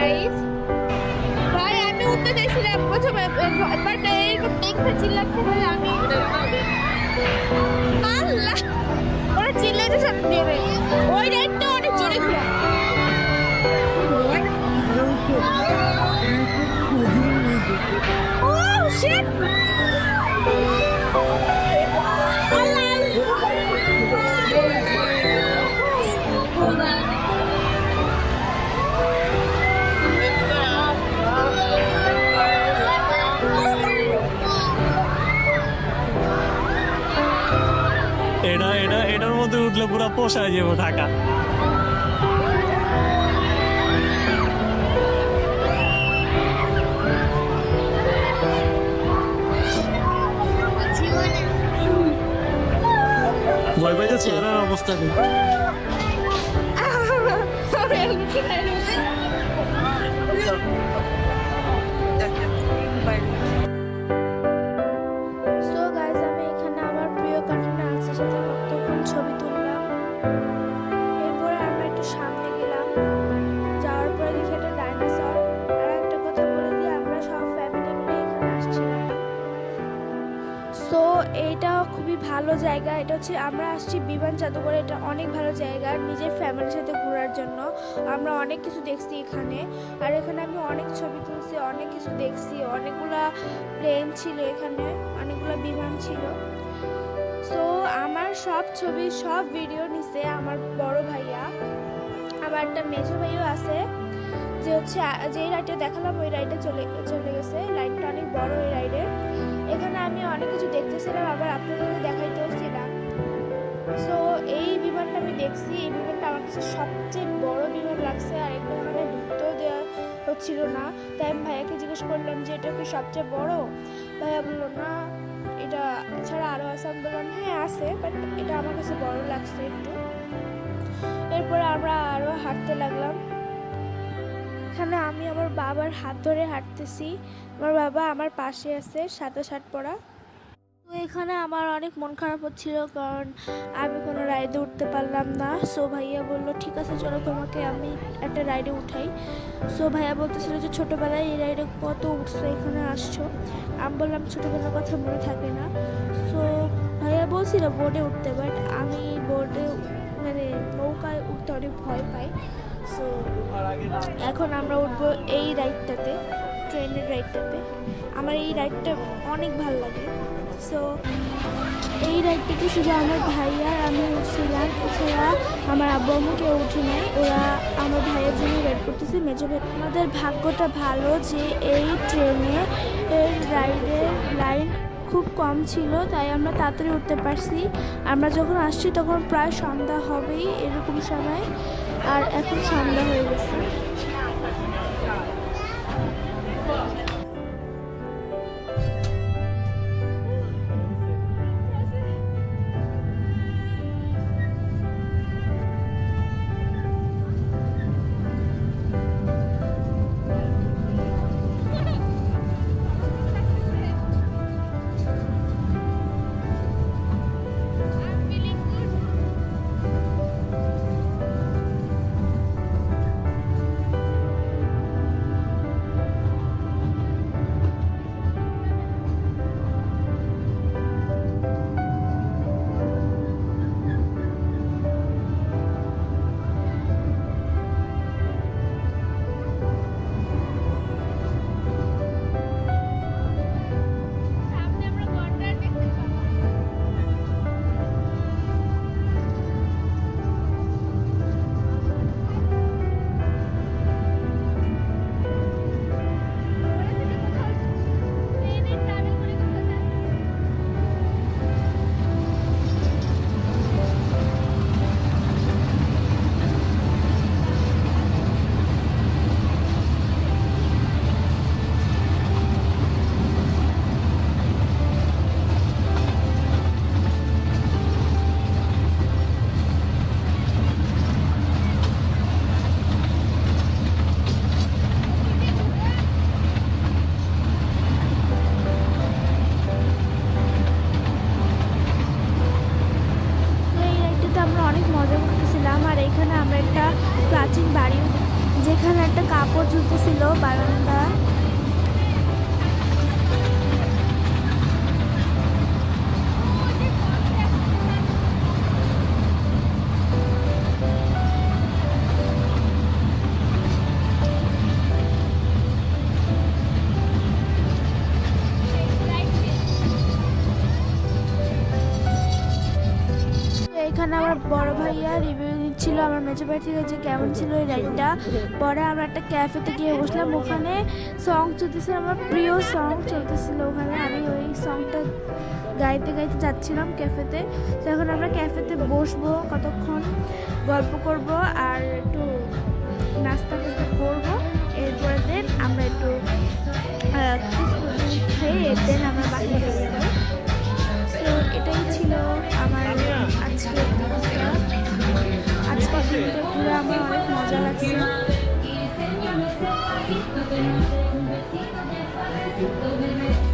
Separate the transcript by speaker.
Speaker 1: Guys ভাই আমি উঠতে চাইছিলাম। প্রথমে বাট এই দেখতে ভাই আমি
Speaker 2: এটার মধ্যে উঠলে পুরো পোষায় যাব ঢাকা। ভয় পাই যাচ্ছে অবস্থা নেই
Speaker 3: সো এইটা খুবই ভালো জায়গা। এটা হচ্ছে আমরা আসছি বিমান জাদুঘরে এটা অনেক ভালো জায়গা নিজের ফ্যামিলির সাথে ঘোরার জন্য। আমরা অনেক কিছু দেখছি এখানে। আর এখানে আমি অনেক ছবি তুলছি, অনেক কিছু দেখছি। অনেকগুলা প্লেন ছিল এখানে, অনেকগুলো বিমান ছিল। সো আমার সব ছবি, সব ভিডিও নিছে আমার বড় ভাইয়া। আমার একটা মেজো ভাইও আছে যে হচ্ছে যে রাইডটা দেখালাম, ওই রাইডে চলে চলে গেছে। রাইডটা অনেক বড় ওই রাইডের এখানে আমি অনেক কিছু দেখতেছিলাম, আবার আপনাদের দেখাইতেও ছিলাম। সো এই বিমানটা আমি দেখছি, এই বিমানটা আমার কাছে সবচেয়ে বড় বিমান লাগছে, আর এখানে মানে ঢুকতেও দেওয়া হচ্ছিল না। তাই আমি ভাইয়াকে জিজ্ঞেস করলাম যে, এটা কি সবচেয়ে বড়? ভাইয়া বলল, না, এটা ছাড়া আরও আছে আমি বললাম হ্যাঁ আছে বাট এটা আমার কাছে বড় লাগছে একটু। এরপরে আমরা আরও হাঁটতে লাগলাম। এখানে আমি আমার বাবার হাত ধরে হাঁটতেছি। আমার বাবা আমার পাশে আছে, সাদা শার্ট পরা। তো এখানে আমার অনেক মন খারাপ হচ্ছিল কারণ আমি কোনো রাইডে উঠতে পারলাম না। সো ভাইয়া বলল, ঠিক আছে, চলো তোমাকে আমি একটা রাইডে উঠাই। সো ভাইয়া বলতেছিল যে, ছোটোবেলায় এই রাইডে কত উঠছো, এখানে আসছো? আমি বললাম, ছোটোবেলার কথা মনে থাকে না। সো ভাইয়া বলছিল বোর্ডে উঠতে, বাট আমি বোর্ডে মানে নৌকায় উঠতে অনেক ভয় পাই। সো এখন আমরা উঠবো এই রাইডটাতে, ট্রেনের রাইডটাতে। আমার এই রাইডটা অনেক ভালো লাগে। সো এই রাইডটাতে শুধু আমার ভাইয়া আমি উঠছিলাম। এছাড়া আমার আব্বু আম্মু কেউ উঠে নাই। ওরা আমার ভাইয়ের জন্য ওয়েট করতেছে। মেজো ভাই আমাদের ভাগ্যটা ভালো যে এই ট্রেনে রাইডের লাইন খুব কম ছিল, তাই আমরা তাড়াতাড়ি উঠতে পারছি। আমরা যখন আসছি তখন প্রায় সন্ধ্যা হবেই এরকম সময়। আর এখন সন্ধ্যা হয়ে গেছে। এখানে আমরা একটা প্রাচীন বাড়ি যেখানে একটা কাপড় ঝুলতেছিল বারান্দা। এখানে আমার বড় ভাইয়া রিভিউ দিচ্ছিল আমার মেজো ভাই থেকে যে কেমন ছিল এই রাইডটা পরে আমরা একটা ক্যাফেতে গিয়ে বসলাম, ওখানে সং চলতেছিল, আমার প্রিয় সং চলতেছিল ওখানে। আমি ওই সংটা গাইতে গাইতে যাচ্ছিলাম ক্যাফেতে তো এখন আমরা ক্যাফেতে বসবো কতক্ষণ, গল্প করব আর একটু নাস্তা টাস্তা করব। এরপরে দেন আমরা একটু খেয়ে দেন আমরা আমার অনেক মজা লাগছে।
Speaker 2: Thank নিচে